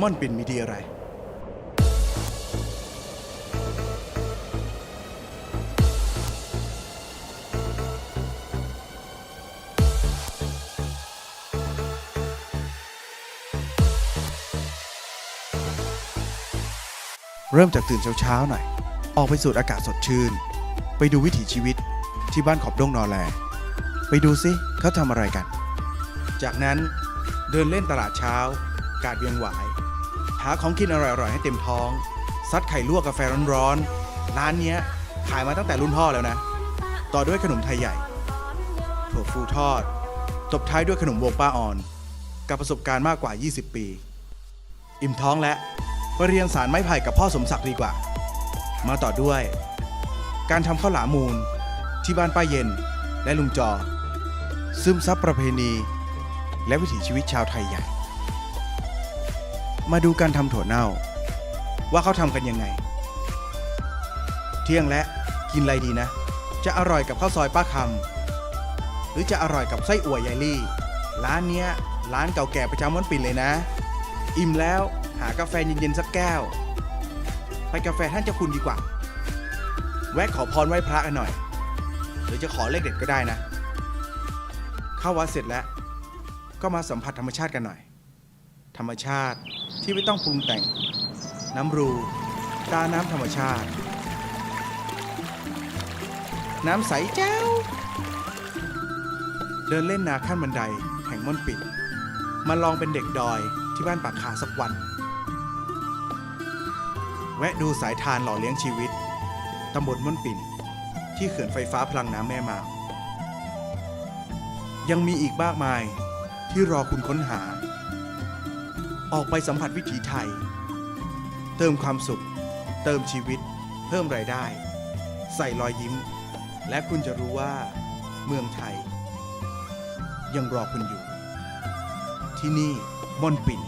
ม่อนปิ่นมีดีอะไร เริ่มจากตื่นเช้าๆหน่อย ออกไปสูดอากาศสดชื่น ไปดูวิถีชีวิตที่บ้านขอบดงนอแล ไปดูซิเขาทำอะไรกัน จากนั้นเดินเล่นตลาดเช้า กาดเวียงหวายาของกินอร่อยๆให้เต็มท้อง ซัดไข่ลวกกาแฟร้อนๆ ร้านเนี้ยขายมาตั้งแต่รุ่นพ่อแล้วนะ ต่อด้วยขนมไทยใหญ่ ถั่วฟูทอดตบท้ายด้วยขนมวงป้าอ่อน กับประสบการณ์มากกว่า 20 ปี อิ่มท้องแล้วไปเรียนสารไม้ไผ่กับพ่อสมศักดิ์ดีกว่า มาต่อด้วย การทำข้าวหลามมูล ที่บ้านป้าเย็นและลุงจอ ซึมซับประเพณี และวิถีชีวิตชาวไทยใหญ่ มาดูการทำถั่วเน่า ว่าเขาทำกันยังไง เที่ยงและกินอะไรดีนะ จะอร่อยกับข้าวซอยป้าคำหรือจะอร่อยกับไส้อั่วยายลี่ ร้านเนี้ยร้านเก่าแก่ประจำวันปิ่นเลยนะ อิ่มแล้วหากาแฟเย็นๆสักแก้ว ไปกาแฟท่านเจ้าคุณดีกว่า แวะขอพรไหว้พระกันหน่อย หรือจะขอเลขเด็ดก็ได้นะ เข้าวัดเสร็จแล้ว ก็มาสัมผัสธรรมชาติกันหน่อย ธรรมชาติที่ไม่ต้องปรุงแต่ง น้ำรูตาน้ำธรรมชาติ น้ำใสแจ้ว เดินเล่นนาขั้นบันไดแห่งม่อนปิด มาลองเป็นเด็กดอยที่บ้านปากขาสักวัน แวะดูสายทานหล่อเลี้ยงชีวิต ตำบลม่อนปิ่น ที่เขื่อนไฟฟ้าพลังน้ำแม่มาวยังมีอีกมากมายที่รอคุณค้นหา ออกไปสัมผัสวิถีไทย เติมความสุข เติมชีวิต เพิ่มรายได้ ใส่รอยยิ้ม และคุณจะรู้ว่า เมืองไทย ยังรอคุณอยู่ ที่นี่ม่อนปิ่น